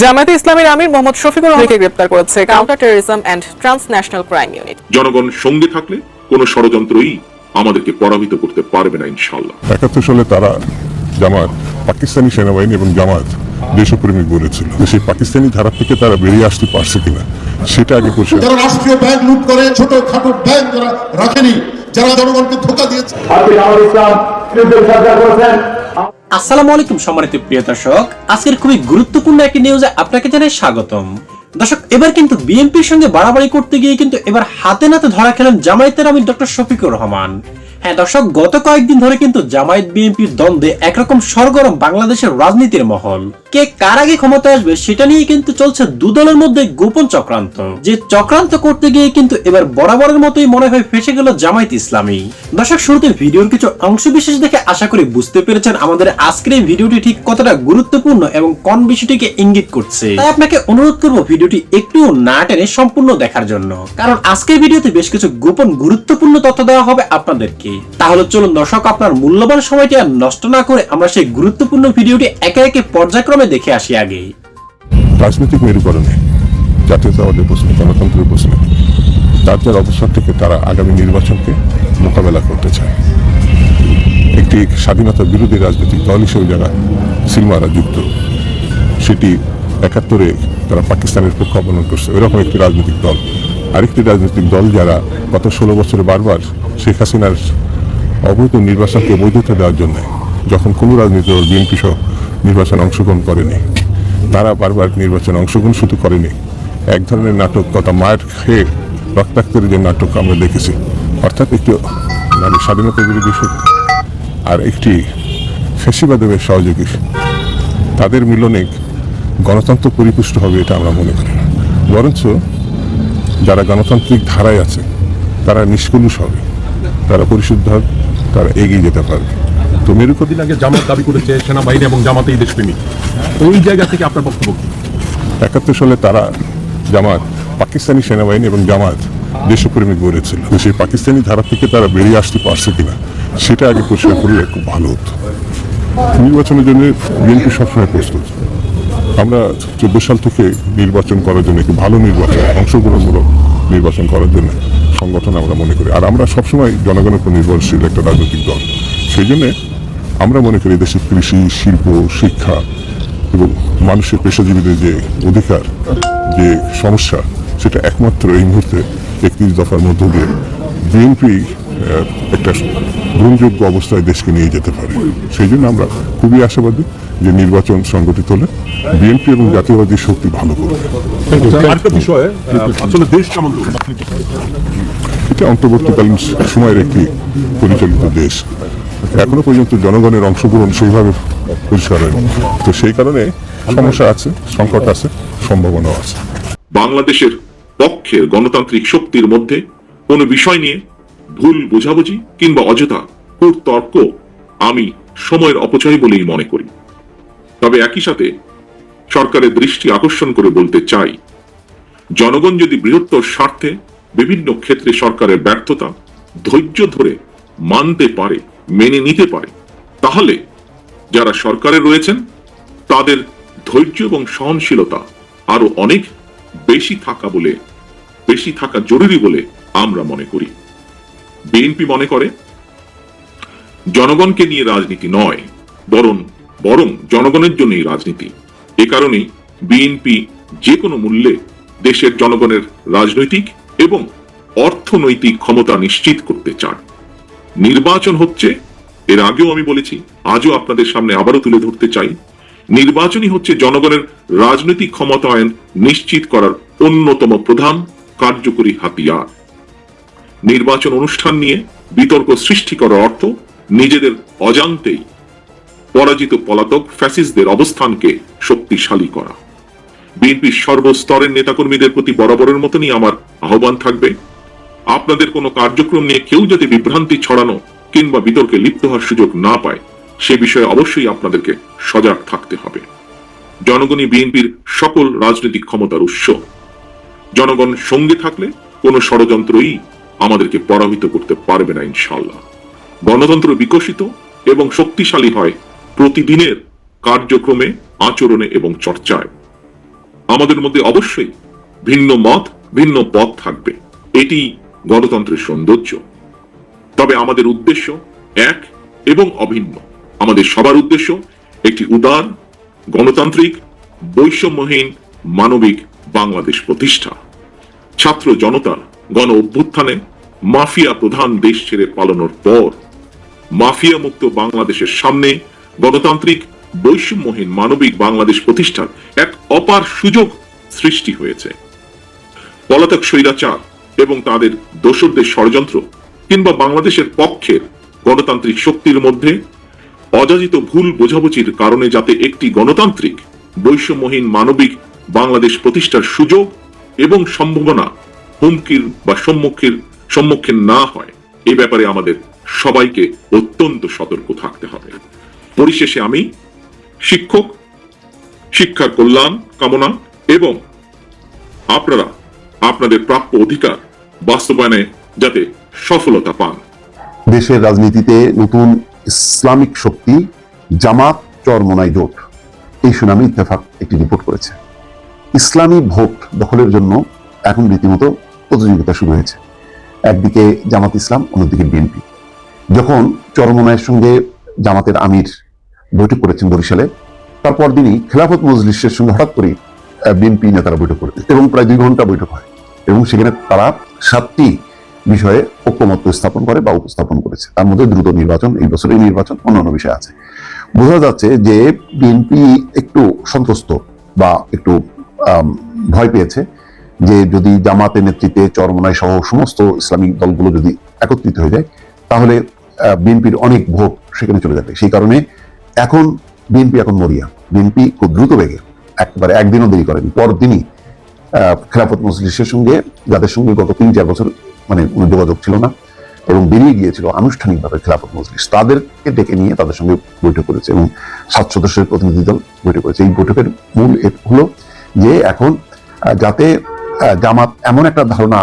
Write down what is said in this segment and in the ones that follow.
জামায়াতে ইসলামের আমির মোহাম্মদ শফিকুর রহমানকে গ্রেপ্তার করেছে counter terrorism and transnational crime unit জনগণ সঙ্গে থাকলে কোনো ষড়যন্ত্রই আমাদেরকে পরাজিত করতে পারবে না ইনশাল্লাহ একাত্তর সালে তারা জামাত পাকিস্তানি সেনাবাহিনী এবং জামাত দেশপ্রেমিক বলেছিল সেই পাকিস্তানি ধারা থেকে তারা বেরিয়ে আসতে পারছে কিনা সেটা আগে পরিষ্কার যারা রাষ্ট্রীয় ব্যাংক লুট করে ছোট খাটো ব্যাংক যারা রাখেনি যারা জনগণকে ধোকা দিয়েছে। আজকে জামাত ইসলাম করেছেন। আসসালামু আলাইকুম সম্মানিত প্রিয় দর্শক। আজকের খুবই গুরুত্বপূর্ণ একটি নিউজে আপনাকে জানাই স্বাগতম। দর্শক, এবার কিন্তু বিএনপির সঙ্গে বাড়াবাড়ি করতে গিয়ে কিন্তু এবার হাতে নাতে ধরা খেলেন জামায়াতের আমির ডক্টর শফিকুর রহমান। হ্যাঁ দর্শক, গত কয়েকদিন ধরে কিন্তু জামায়াত বিএনপির দ্বন্দ্বে একরকম সরগরম বাংলাদেশের রাজনীতির মহল। কে কার আগে ক্ষমতায় আসবে সেটা নিয়ে কিন্তু চলছে দু দলের মধ্যে গোপন চক্রান্ত। যে চক্রান্ত করতে গিয়ে কিন্তু এবার বরাবরের মতোই মনে হয় ফেসে গেল জামায়াত ইসলামী। দর্শক, শুরুতে ভিডিওর কিছু অংশ বিশেষ দেখে আশা করি বুঝতে পেরেছেন আমাদের আজকের এই ভিডিওটি ঠিক কতটা গুরুত্বপূর্ণ এবং কোন বিষয়টিকে ইঙ্গিত করছে। তাই আপনাকে অনুরোধ করব ভিডিওটি একটু না টেনে সম্পূর্ণ দেখার জন্য। কারণ আজকের ভিডিওতে বেশ কিছু গোপন গুরুত্বপূর্ণ তথ্য দেওয়া হবে আপনাদেরকে। তাহলে চলুন দর্শক, আপনার মূল্যবান সময়টি আর নষ্ট না করে আমরা সেই গুরুত্বপূর্ণ ভিডিওটি একে একে পর্যায়ক্রমে দেখে আসি আগে রাজনৈতিক মেরুকরণে জাতীয়তাবাদের প্রশ্নে, গণতন্ত্রের প্রশ্নে তার যার অবস্থান থেকে তারা আগামী নির্বাচনকে মোকাবেলা করতে চায়। একটি স্বাধীনতা বিরোধী রাজনৈতিক দল হিসেবে যারা সিলমারা যুক্ত, সেটি একাত্তরে তারা পাকিস্তানের পক্ষ অবলম্বন করছে। এরকম একটি রাজনৈতিক দল। আরেকটি রাজনৈতিক দল যারা গত ষোলো বছরে বারবার শেখ হাসিনার অবৈধ নির্বাচনকে বৈধতা দেওয়ার জন্য যখন কোনো রাজনৈতিক দল বিএনপি সহ নির্বাচনে অংশগ্রহণ করেনি, তারা বারবার নির্বাচনে অংশগ্রহণ শুধু করেনি। এক ধরনের নাটক তথা মায়ের খেয়ে রক্তাক্তের যে নাটক আমরা দেখেছি, অর্থাৎ একটি মানে স্বাধীনতা বিরোধী শক্তি আর একটি ফেসিবাদের সহযোগী। তাদের মিলনে গণতন্ত্র পরিপুষ্ট হবে এটা আমরা মনে করি। বরঞ্চ যারা গণতান্ত্রিক ধারায় আছে, তারা নিষ্কলুষ হবে, তারা পরিশুদ্ধ হবে, তারা এগিয়ে যেতে পারবে। তো মেরুকরণ দিন আগে জামাত দাবি করেছে সেনাবাহিনী এবং জামাতেই দেশপ্রেমিক। ওই জায়গা থেকে আপনার বক্তব্য? একাত্তর সালে তারা জামাত, পাকিস্তানি সেনাবাহিনী এবং জামাত দেশপ্রেমিক গড়েছিল সেই পাকিস্তানি ধারা থেকে তারা বেরিয়ে আসতে পারছে কিনা, সেটা আগে পরিষ্কার করলে খুব ভালো হতো। নির্বাচনের জন্য বিএনপি সবসময় প্রস্তুত। আমরা চোদ্দ সাল থেকে নির্বাচন করার জন্য একটি ভালো নির্বাচন, অংশগ্রহণমূলক নির্বাচন করার জন্য সংগঠন আমরা মনে করি। আর আমরা সবসময় জনগণের উপর নির্ভরশীল একটা রাজনৈতিক দল। সেই জন্যে আমরা মনে করি দেশের কৃষি, শিল্প, শিক্ষা এবং মানুষের পেশাজীবীদের যে অধিকার, যে সমস্যা, সেটা একমাত্র এই মুহূর্তে একত্রিশ দফার মধ্য দিয়ে বিএনপি একটা গ্রহণযোগ্য অবস্থায় দেশকে নিয়ে যেতে পারে। সেই জন্য আমরা খুবই আশাবাদী যে নির্বাচন সংগঠিত হলে বিএনপি এবং জাতীয়বাদী শক্তি ভালো করবে। আরেকটা বিষয়ে আহ, আসলে দেশ কেমন চলছে? এটা অন্তর্বর্তীকালীন সময়ের একটি পরিচালিত দেশ। এখনও পর্যন্ত জনগণের অংশগ্রহণ সেইভাবে পরিষ্কার হয়নি। তো সেই কারণে সমস্যা আছে সংকট আছে সম্ভাবনাও আছে। বাংলাদেশের পক্ষের গণতান্ত্রিক শক্তির মধ্যে কোনো বিষয় নিয়ে ভুল বোঝাবুঝি কিংবা অযথা কুর তর্ক আমি সময়ের অপচয় বলেই মনে করি। তবে একই সাথে সরকারের দৃষ্টি আকর্ষণ করে বলতে চাই, জনগণ যদি বৃহত্তর স্বার্থে বিভিন্ন ক্ষেত্রে সরকারের ব্যর্থতা ধৈর্য ধরে মানতে পারে, মেনে নিতে পারে, তাহলে যারা সরকারে রয়েছেন, তাদের ধৈর্য এবং সহনশীলতা আরও অনেক বেশি থাকা বলে, বেশি থাকা জরুরি বলে আমরা মনে করি। বিএনপি মনে করে, জনগণকে নিয়ে রাজনীতি নয়, বরং বরং জনগণের জন্যই রাজনীতি। এ কারণেই বিএনপি যে কোনো মূল্যে দেশের জনগণের রাজনৈতিক এবং অর্থনৈতিক ক্ষমতা নিশ্চিত করতে চায় নির্বাচন হচ্ছে, এর আগেও আমি বলেছি, আজও আপনাদের সামনে আবারও তুলে ধরতে চাই, নির্বাচনই হচ্ছে জনগণের রাজনৈতিক ক্ষমতায়ন নিশ্চিত করার অন্যতম প্রধান কার্যকরী হাতিয়ার। নির্বাচন অনুষ্ঠান নিয়ে বিতর্ক সৃষ্টি করার অর্থ নিজেদের অজান্তেই পরাজিত পলাতক ফ্যাসিস্টদের অবস্থানকে শক্তিশালী করা। বিএনপির সর্বস্তরের নেতাকর্মীদের প্রতি বরাবরের মতনই আমার আহ্বান থাকবে। আপনাদের কোনো কার্যক্রম নিয়ে কেউ যাতে বিভ্রান্তি ছড়ানো কিংবা বিতর্কে লিপ্ত হওয়ার সুযোগ না পায়, সে বিষয়ে অবশ্যই আপনাদেরকে সজাগ থাকতে হবে। জনগণই বিএনপির সকল রাজনৈতিক ক্ষমতার উৎস। জনগণ সঙ্গে থাকলে কোনো ষড়যন্ত্রই আমাদেরকে পরাজিত করতে পারবে না ইনশাল্লাহ গণতন্ত্র বিকশিত এবং শক্তিশালী হয় প্রতিদিনের কার্যক্রমে, আচরণে এবং চর্চায়। আমাদের মধ্যে অবশ্যই ভিন্ন মত, ভিন্ন পথ থাকবে। এটি গণতন্ত্রের সৌন্দর্য। তবে আমাদের উদ্দেশ্য এক এবং অভিন্ন। আমাদের সবার উদ্দেশ্য একটি উদার, গণতান্ত্রিক, বৈষম্যহীন, মানবিক বাংলাদেশ প্রতিষ্ঠা। ছাত্র জনতার গণ অভ্যুত্থানে মাফিয়া প্রধান দেশ ছেড়ে পালানোর পর মাফিয়া মুক্ত বাংলাদেশের সামনে গণতান্ত্রিক বৈষম্যহীন মানবিক বাংলাদেশ প্রতিষ্ঠার এক অপার সুযোগ সৃষ্টি হয়েছে। পলাতক স্বৈরাচার এবং তাদের দোসরদের ষড়যন্ত্র কিংবা বাংলাদেশের পক্ষের গণতান্ত্রিক শক্তির মধ্যে অযাচিত ভুল বোঝাবুঝির কারণে যাতে একটি গণতান্ত্রিক বৈষম্যহীন মানবিক বাংলাদেশ প্রতিষ্ঠার সুযোগ এবং সম্ভাবনা হুমকির বা সম্মুখীন সম্মুখীন না হয়, এ ব্যাপারে আমাদের সবাইকে অত্যন্ত সতর্ক থাকতে হবে। পরিশেষে আমি শিক্ষক, শিক্ষার কল্যাণ কামনা এবং আপনারা আপনাদের প্রাপ্য অধিকার বাস্তবায়নে যাতে সফলতা পান। দেশের রাজনীতিতে নতুন ইসলামিক শক্তি জামাত চরমনাই জোট। এই সুনামে ইত্তেফাক একটি রিপোর্ট করেছে। ইসলামী ভোট দখলের জন্য এখন রীতিমতো প্রতিযোগিতা শুরু হয়েছে। একদিকে জামাত ইসলাম, অন্যদিকে বিএনপি। যখন চরমনায়ের সঙ্গে জামাতের আমির বৈঠক করেছেন বরিশালে। তারপর দিনই খেলাফত মজলিসের সঙ্গে হঠাৎ করেই বিএনপি নেতারা বৈঠক করেছে এবং প্রায় দুই ঘণ্টা বৈঠক হয়। এবং সেখানে তারা সাতটি বিষয়ে ঐক্যমত্য স্থাপন করে বা উপস্থাপন করেছে। তার মধ্যে দ্রুত নির্বাচন, এই বছরের নির্বাচন অন্যান্য বিষয় আছে। বোঝা যাচ্ছে যে বিএনপি একটু সন্তুষ্ট বা একটু ভয় পেয়েছে যে যদি জামাতের নেতৃত্বে চরমনাই সহ সমস্ত ইসলামিক দলগুলো যদি একত্রিত হয়ে যায়, তাহলে বিএনপির অনেক ভোট সেখানে চলে যাবে। সেই কারণে এখন বিএনপি এখন মরিয়া। বিএনপি খুব দ্রুত বেগে। একবারে একদিনও দেরি করেনি। পরদিনই খেলাফত মজলিসের সঙ্গে, যাদের সঙ্গে গত তিন চার বছর মানে কোনো যোগাযোগ ছিল না, এবং বেরিয়ে গিয়েছিল আনুষ্ঠানিকভাবে খেলাফত মজলিস। তাদেরকে ডেকে নিয়ে তাদের সঙ্গে বৈঠক করেছে, এবং সাত সদস্যের প্রতিনিধি দল বৈঠক করেছে। এই বৈঠকের মূল হলো যে এখন যাতে জামাত এমন একটা ধারণা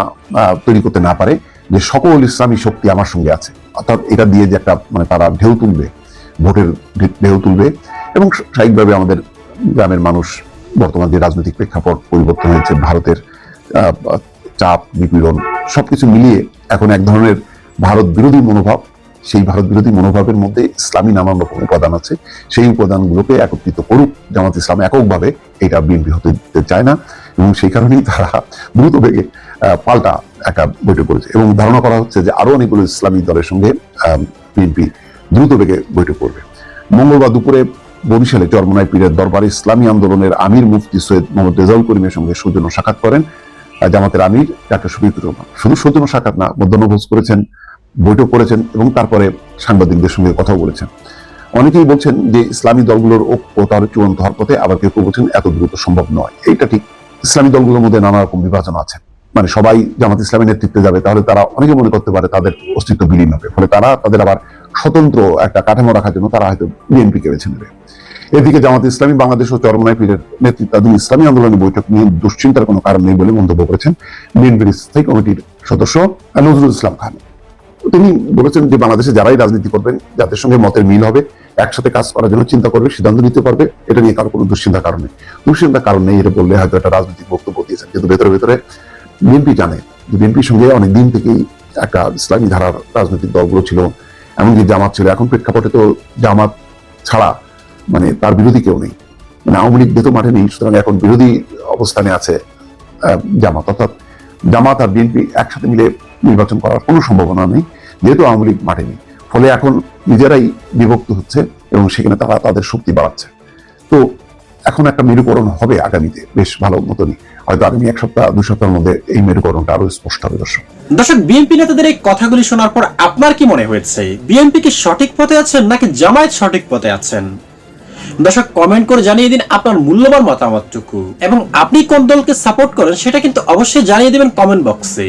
তৈরি করতে না পারে যে সকল ইসলামী শক্তি আমার সঙ্গে আছে। অর্থাৎ এটা দিয়ে যে একটা মানে তারা ঢেউ তুলবে, ভোটের ঢেউ তুলবে এবং স্বাভাবিকভাবে আমাদের গ্রামের মানুষ বর্তমান যে রাজনৈতিক প্রেক্ষাপট পরিবর্তন হয়েছে, ভারতের চাপ, নিপীড়ন সব কিছু মিলিয়ে এখন এক ধরনের ভারত বিরোধী মনোভাব সেই ভারত বিরোধী মনোভাবের মধ্যে ইসলামী নানান রকম উপাদান আছে। সেই উপাদানগুলোকে একত্রিত করুক, জামাত ইসলাম এককভাবে এটা বিএনপি হতে দিতে চায় না এবং সেই কারণেই তারা দ্রুত বেগে পাল্টা একটা বৈঠক করেছে এবং ধারণা করা হচ্ছে যে আরও অনেকগুলো ইসলামী দলের সঙ্গে বিএনপি দ্রুত বেগে বৈঠক করবে। মঙ্গলবার দুপুরে বরিশালে চরমনাই পীরের দরবারে ইসলামী আন্দোলনের আমির মুফতি সৈয়দ মোহাম্মদ রেজাউল করিমের সঙ্গে সৌজন্য সাক্ষাৎ করেন। জামাতের আমির ডাক্তার শফিকুর রহমান। শুধু সৌজন্য সাক্ষাৎ না মধ্যাহ্নভোজ করেছেন বৈঠক করেছেন এবং তারপরে সাংবাদিকদের সঙ্গে কথাও বলেছেন। অনেকেই বলছেন যে ইসলামী দলগুলোর ঐক্য তার চূড়ান্ত হওয়ার পথে আবার কেউ কেউ বলছেন এত দ্রুত সম্ভব নয়। এইটা ঠিক। ইসলামী দলগুলোর মধ্যে নানা রকম বিভাজন আছে। মানে সবাই জামাত ইসলামের নেতৃত্বে যাবে, তাহলে তারা অনেকে মনে করতে পারে তাদের অস্তিত্ব বিলীন হবে। ফলে তারা তাদের আবার স্বতন্ত্র একটা কাঠামো রাখার জন্য তারা হয়তো বিএনপি কে বেছে নেবে। এদিকে জামাত ইসলামী বাংলাদেশ ও চরমনাই পীরের নেতৃত্বাধীন ইসলামী আন্দোলনের বৈঠক নিয়ে দুশ্চিন্তার কোনো কারণ নেই বলে মন্তব্য করেছেন বিএনপির স্থায়ী কমিটির সদস্য নজরুল ইসলাম খান। তিনি বলেছেন যে বাংলাদেশে যারাই রাজনীতি করবেন যাদের সঙ্গে মতের মিল হবে, একসাথে কাজ করার জন্য চিন্তা করবে, সিদ্ধান্ত নিতে পারবে, এটা নিয়ে কারও কোনো দুশ্চিন্তার কারণ নেই। দুশ্চিন্তার কারণ নেই এটা বললে হয়তো একটা রাজনৈতিক বক্তব্য দিয়েছেন, কিন্তু ভেতরে ভেতরে বিএনপি জানে। যে বিএনপির সঙ্গে অনেক দিন থেকেই একটা ইসলামী ধারার রাজনৈতিক দলগুলো ছিল, এমনকি জামাত ছিল। এখন প্রেক্ষাপটে তো জামাত ছাড়া মানে তার বিরোধী কেউ নেই। মানে আওয়ামী লীগ যেহেতু মাঠে নেই, সুতরাং এখন বিরোধী অবস্থানে আছে জামাত। অর্থাৎ জামাত আর বিএনপি একসাথে মিলে নির্বাচন করার কোনো সম্ভাবনা নেই, যেহেতু আওয়ামী লীগ মাঠে নেই ফলে এখন নিজেরাই বিভক্ত হচ্ছে এবং সেখানে তারা তাদের শক্তি বাড়াচ্ছে। তো এখন একটা মেরুকরণ হবে আগামীতে, বেশ ভালো মতনই। হয়তো আগামী এক সপ্তাহ, দুই সপ্তাহের মধ্যে এই মেরুকরণটা আরও স্পষ্ট হবে, দর্শক। দর্শক, বিএনপি নেতাদের এই কথাগুলি শোনার পর আপনার কি মনে হয়েছে? বিএনপি কি সঠিক পথে আছেন নাকি জামায়াত সঠিক পথে আছেন? দর্শক কমেন্ট করে জানিয়ে দিন আপনার মূল্যবান মতামতটুকু। এবং আপনি কোন দলকে সাপোর্ট করেন, সেটা কিন্তু অবশ্যই জানিয়ে দিবেন কমেন্ট বক্সে